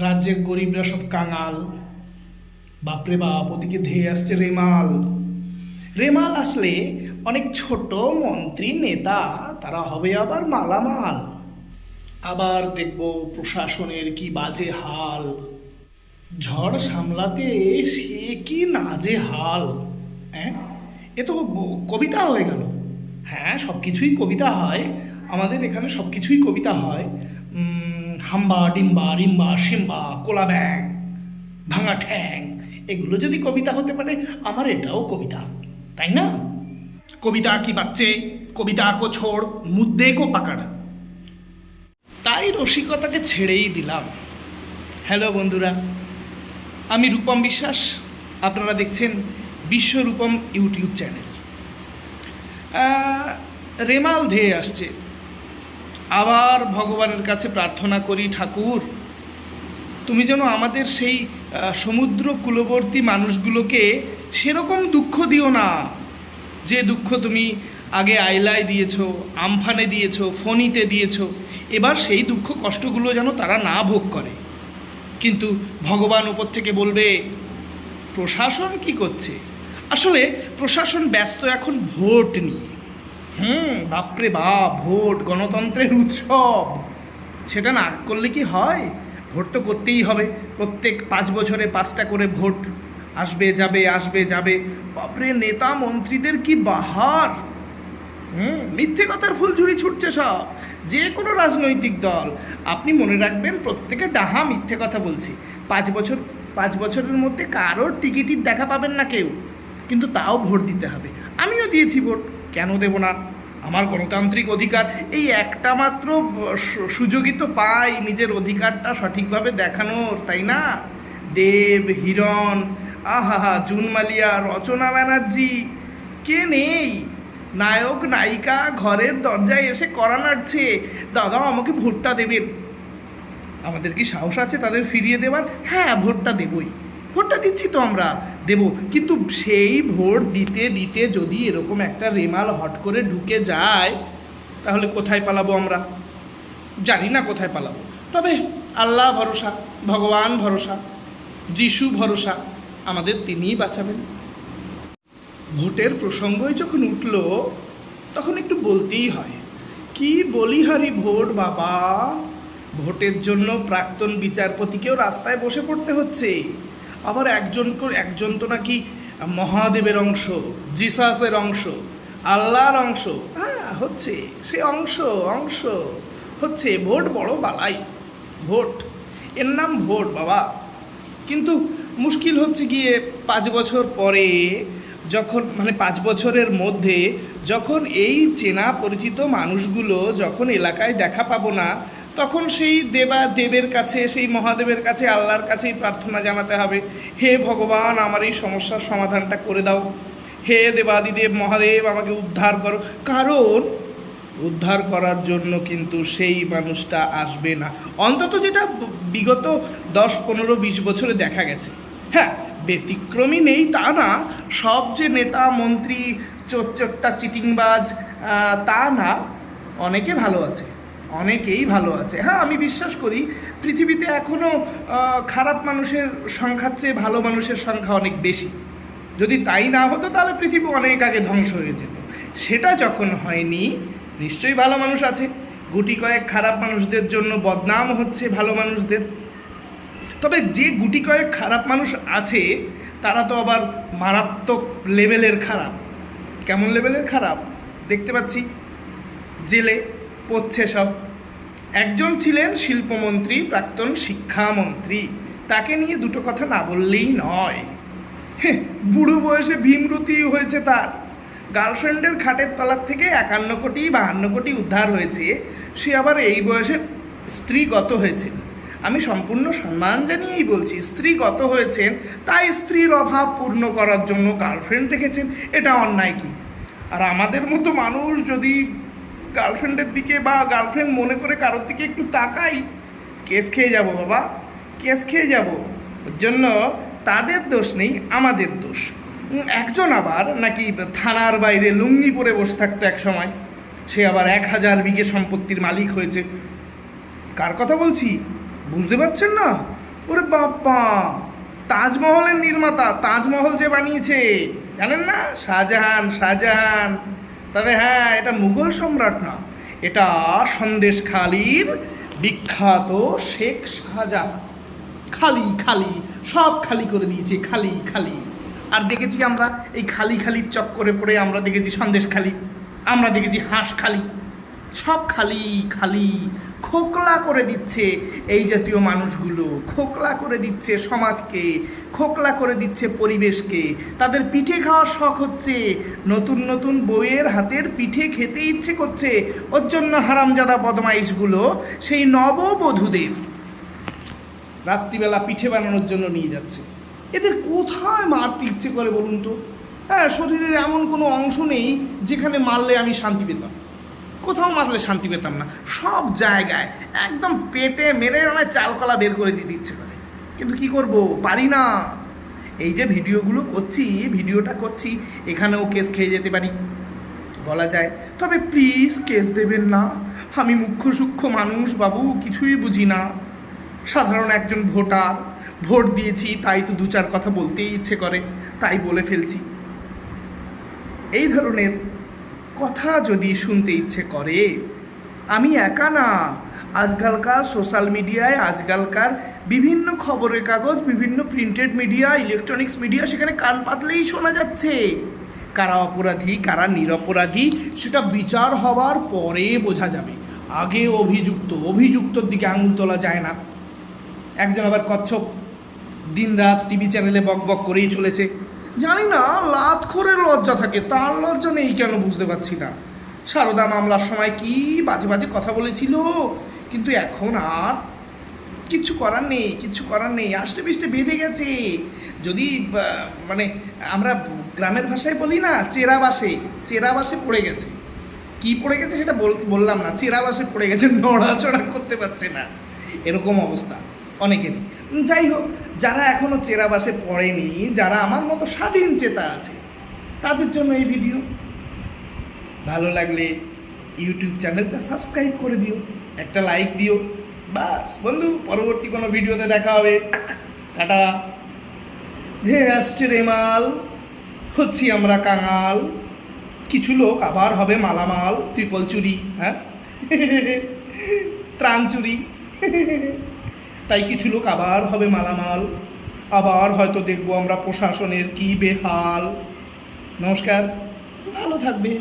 রাজ্যের গরিবরা সব কাঙাল। বাপরে বাপ, ওদিকে ধেয়ে আসছে রেমাল। রেমাল আসলে অনেক ছোট মন্ত্রী নেতা, তারা হবে আবার মালামাল। আবার দেখব প্রশাসনের কি বাজে হাল। ঝড় সামলাতে সে কি নাজে হাল হ্যাঁ? এ তো কবিতা হয়ে গেল। হ্যাঁ সব কিছুই কবিতা হয়। আমাদের এখানে সব কিছুই কবিতা হয়। হাম্বা, ডিম্বা, রিম্বা, সিম্বা, কোলা ব্যাং, ভাঙা ঠ্যাং, এগুলো যদি কবিতা হতে পারে, আমার এটাও কবিতা, তাই না? কবিতা কি বাচ্চে, কবিতা কো ছোড়, মুদ্দে কো পাকাড়। তাই রসিকতাকে ছেড়েই দিলাম। হ্যালো বন্ধুরা, আমি রূপম বিশ্বাস, আপনারা দেখছেন বিশ্বরূপম ইউটিউব চ্যানেল। রেমাল ধেয়ে আসছে। আবার ভগবানের কাছে প্রার্থনা করি, ঠাকুর, তুমি যেন আমাদের সেই সমুদ্র কূলবর্তী মানুষগুলোকে সেরকম দুঃখ দিও না। যে দুঃখ তুমি আগে আইলায় দিয়েছ, আমফানে দিয়েছ, ফণিতে দিয়েছ, এবার সেই দুঃখ কষ্টগুলো যেন তারা না ভোগ করে। কিন্তু ভগবান উপর থেকে বলবে, প্রশাসন কি করছে? আসলে প্রশাসন ব্যস্ত এখন ভোট নিয়ে। হুম, বাপরে বাপ, ভোট গণতন্ত্রের উৎসব। সেটা না করলে কি হয়? ভোট তো করতেই হবে। প্রত্যেক পাঁচ বছরে পাঁচটা করে ভোট আসবে, যাবে আসবে, যাবে। বাপরে, নেতা মন্ত্রীদের কি বাহার? হুম, মিথ্যে কথার ফুলঝুরি ছুটছে সব। যে কোনো রাজনৈতিক দল। আপনি মনে রাখবেন, প্রত্যেকে ডাহা মিথ্যে কথা বলছি। পাঁচ বছর, পাঁচ বছরের মধ্যে কারোর টিকিটির দেখা পাবেন না কেউ। কিন্তু তাও ভোট দিতে হবে। আমিও দিয়েছি ভোট। কেন দেব না? আমার গণতান্ত্রিক অধিকার, এই একটা মাত্র সুযোগই তো পাই নিজের অধিকারটা সঠিকভাবে দেখানোর, তাই না? দেব হিরণ আহা জুন মালিয়া রচনা ব্যানার্জি, কে নেই? নায়ক, নায়িকা, ঘরের দরজায় এসে করা নাড়ছে। দাদা আমাকে ভোটটা দেবেন। আমাদের কি সাহস আছে তাদের ফিরিয়ে দেওয়ার হ্যাঁ ভোটটা দেবই। ভোটটা দিচ্ছি তো আমরা, দেব। কিন্তু সেই ভোট দিতে দিতে যদি এরকম একটা রেমাল হট করে ঢুকে যায়, তাহলে কোথায় পালাবো আমরা? জানি না কোথায় পালাবো। তবে আল্লাহ ভরসা, ভগবান ভরসা, যিশু ভরসা, আমাদের তিনিই বাঁচাবেন। ভোটের প্রসঙ্গই যখন উঠল, তখন একটু বলতেই হয়, কি বলিহারি ভোট বাবা? ভোটের জন্য প্রাক্তন বিচারপতিকেও রাস্তায় বসে পড়তে হচ্ছে। আবার একজন একজন তো নাকি মহাদেবের অংশ, জিসাসের অংশ, আল্লাহর অংশ। হ্যাঁ হচ্ছে, সে অংশ অংশ। হচ্ছে, ভোট বড় বালাই, ভোট। এর নাম ভোট, বাবা। কিন্তু মুশকিল হচ্ছে গিয়ে পাঁচ বছর পরে যখন মানে পাঁচ বছরের মধ্যে যখন এই চেনা পরিচিত মানুষগুলো যখন এলাকায় দেখা পাবো না তখন সেই দেবা দেবের কাছে, সেই মহাদেবের কাছে, আল্লাহর কাছেই প্রার্থনা জানাতে হবে, হে ভগবান, আমার এই সমস্যার সমাধানটা করে দাও। হে দেবাদিদেব মহাদেব, আমাকে উদ্ধার করো। কারণ উদ্ধার করার জন্য কিন্তু সেই মানুষটা আসবে না। অন্তত যেটা বিগত দশ, পনেরো, বিশ বছরে দেখা গেছে। হ্যাঁ ব্যতিক্রমী নেই তা না, সব যে নেতা, মন্ত্রী চোরচোট্টা চিটিংবাজ তা না, অনেকে ভালো আছে। অনেকেই ভালো আছে। হ্যাঁ আমি বিশ্বাস করি পৃথিবীতে এখনও খারাপ মানুষের সংখ্যার চেয়ে ভালো মানুষের সংখ্যা অনেক বেশি। যদি তাই না হতো, তাহলে পৃথিবী অনেক আগে ধ্বংস হয়ে যেত। সেটা যখন হয়নি, নিশ্চয়ই ভালো মানুষ আছে। গুটি কয়েক খারাপ মানুষদের জন্য বদনাম হচ্ছে ভালো মানুষদের। তবে যে গুটি কয়েক খারাপ মানুষ আছে, তারা তো আবার মারাত্মক লেভেলের খারাপ। কেমন লেভেলের খারাপ? দেখতে পাচ্ছি। জেলে পড়ছে সব। একজন ছিলেন শিল্পমন্ত্রী, প্রাক্তন শিক্ষামন্ত্রী। তাকে নিয়ে দুটো কথা না বললেই নয়। বুড়ো বয়সে ভীমরতি হয়েছে তার। গার্লফ্রেন্ডের খাটের তলার থেকে একান্ন কোটি, বাহান্ন কোটি উদ্ধার হয়েছে। সে আবার এই বয়সে স্ত্রীগত হয়েছে। আমি সম্পূর্ণ সম্মান জানিয়েই বলছি, স্ত্রীগত হয়েছেন, তাই স্ত্রীর অভাব পূর্ণ করার জন্য গার্লফ্রেন্ড রেখেছেন। এটা অন্যায় কি? আর আমাদের মতো মানুষ যদি গার্লফ্রেন্ডের দিকে বা গার্লফ্রেন্ড মনে করে কারোর দিকে একটু তাকাই, কেস খেয়ে যাব বাবা, কেস খেয়ে যাব। ওর জন্য তাদের দোষ নেই, আমাদের দোষ। একজন আবার নাকি থানার বাইরে লুঙ্গি পরে বসে থাকতো এক সময়, সে আবার এক হাজার বিঘে সম্পত্তির মালিক হয়েছে। কার কথা বলছি? বুঝতে পারছেন না? ওরে বাপ্পা, তাজমহলের নির্মাতা, তাজমহল যে বানিয়েছে, জানেন না? শাহজাহান শাহজাহান। তবে হ্যাঁ এটা মুঘল সম্রাট না। এটা সন্দেশ খালির বিখ্যাত শেখ শাহজাহান। খালি খালি, সব খালি করে দিয়েছে খালি খালি। আর দেখেছি আমরা এই খালি, খালির চক্করে পড়ে আমরা দেখেছি সন্দেশ খালি, আমরা দেখেছি হাঁস খালি। সব খালি খালি খোকলা করে দিচ্ছে এই জাতীয় মানুষগুলো। খোকলা করে দিচ্ছে সমাজকে, খোকলা করে দিচ্ছে পরিবেশকে। তাদের পিঠে খাওয়ার শখ হচ্ছে। নতুন নতুন বইয়ের হাতের পিঠে খেতে ইচ্ছে করছে। ওর জন্য হারামজাদা বদমাইশগুলো সেই নববধূদের রাত্রিবেলা পিঠে বানানোর জন্য নিয়ে যাচ্ছে। এদের কোথায় মারতে ইচ্ছে করে বলুন তো? হ্যাঁ শরীরের এমন কোনো অংশ নেই যেখানে মারলে আমি শান্তি পেতাম। কোথাও মারলে শান্তি পেতাম না। সব জায়গায় একদম পেটে মেরে মানে চালকলা বের করে দিতে ইচ্ছে করে। কিন্তু কি করব? পারি না। এই যে ভিডিওগুলো করছি, ভিডিওটা করছি, এখানেও কেস খেয়ে যেতে পারি। বলা যায়, তবে প্লিজ কেস দেবেন না। আমি মুখ্য সূক্ষ্ম মানুষ বাবু, কিছুই বুঝি না। সাধারণ একজন ভোটার, ভোট দিয়েছি, তাই তো দু চার কথা বলতেই ইচ্ছে করে, তাই বলে ফেলছি। এই ধরনের কথা যদি শুনতে ইচ্ছে করে, আমি একা না। আজকালকার সোশ্যাল মিডিয়ায়, আজকালকার বিভিন্ন খবরের কাগজ, বিভিন্ন প্রিন্টেড মিডিয়া, ইলেকট্রনিক্স মিডিয়া সেখানে কান পাতলেই শোনা যাচ্ছে। কারা অপরাধী, কারা নিরপরাধী, সেটা বিচার হওয়ার পরে বোঝা যাবে। আগে অভিযুক্ত, অভিযুক্তর দিকে আঙুল তোলা যায় না। একজন আবার কচ্ছপ দিন রাত টিভি চ্যানেলে বক বক করেই চলেছে। জানি না লাত খোরের লজ্জা থাকে, তার লজ্জা নেই কেন বুঝতে পারছি না। সারদা মামলার সময় কি বাজে বাজে কথা বলেছিল, কিন্তু এখন আর কিচ্ছু করার নেই কিচ্ছু করার নেই, আষ্টে পিষ্টে বেঁধে গেছে। যদি মানে আমরা গ্রামের ভাষায় বলি না চেরা বাসে চেরা বাসে পড়ে গেছে। কি পড়ে গেছে সেটা বল- বললাম না চেরা বাসে পড়ে গেছে, নড়াচড়া করতে পারছে না। এরকম অবস্থা। অনেকেরই। যাই হোক যারা এখনও চেরাবাসে পড়েনি, যারা আমার মতো স্বাধীন চেতা আছে, তাদের জন্য এই ভিডিও। ভালো লাগলে ইউটিউব চ্যানেলটা সাবস্ক্রাইব করে দিও, একটা লাইক দিও। বাস, বন্ধু, পরবর্তী কোনো ভিডিওতে দেখা হবে। টাটা। ধে আসছে রেমাল হচ্ছি আমরা কাঙাল। কিছু লোক আবার হবে মালামাল, ত্রিপল চুরি হ্যাঁ? ত্রাণ চুরি। তাই কিছু লোক আবার হবে মালামাল। আবার হয়তো দেখব আমরা প্রশাসনের কী বেহাল। নমস্কার। ভালো থাকবে।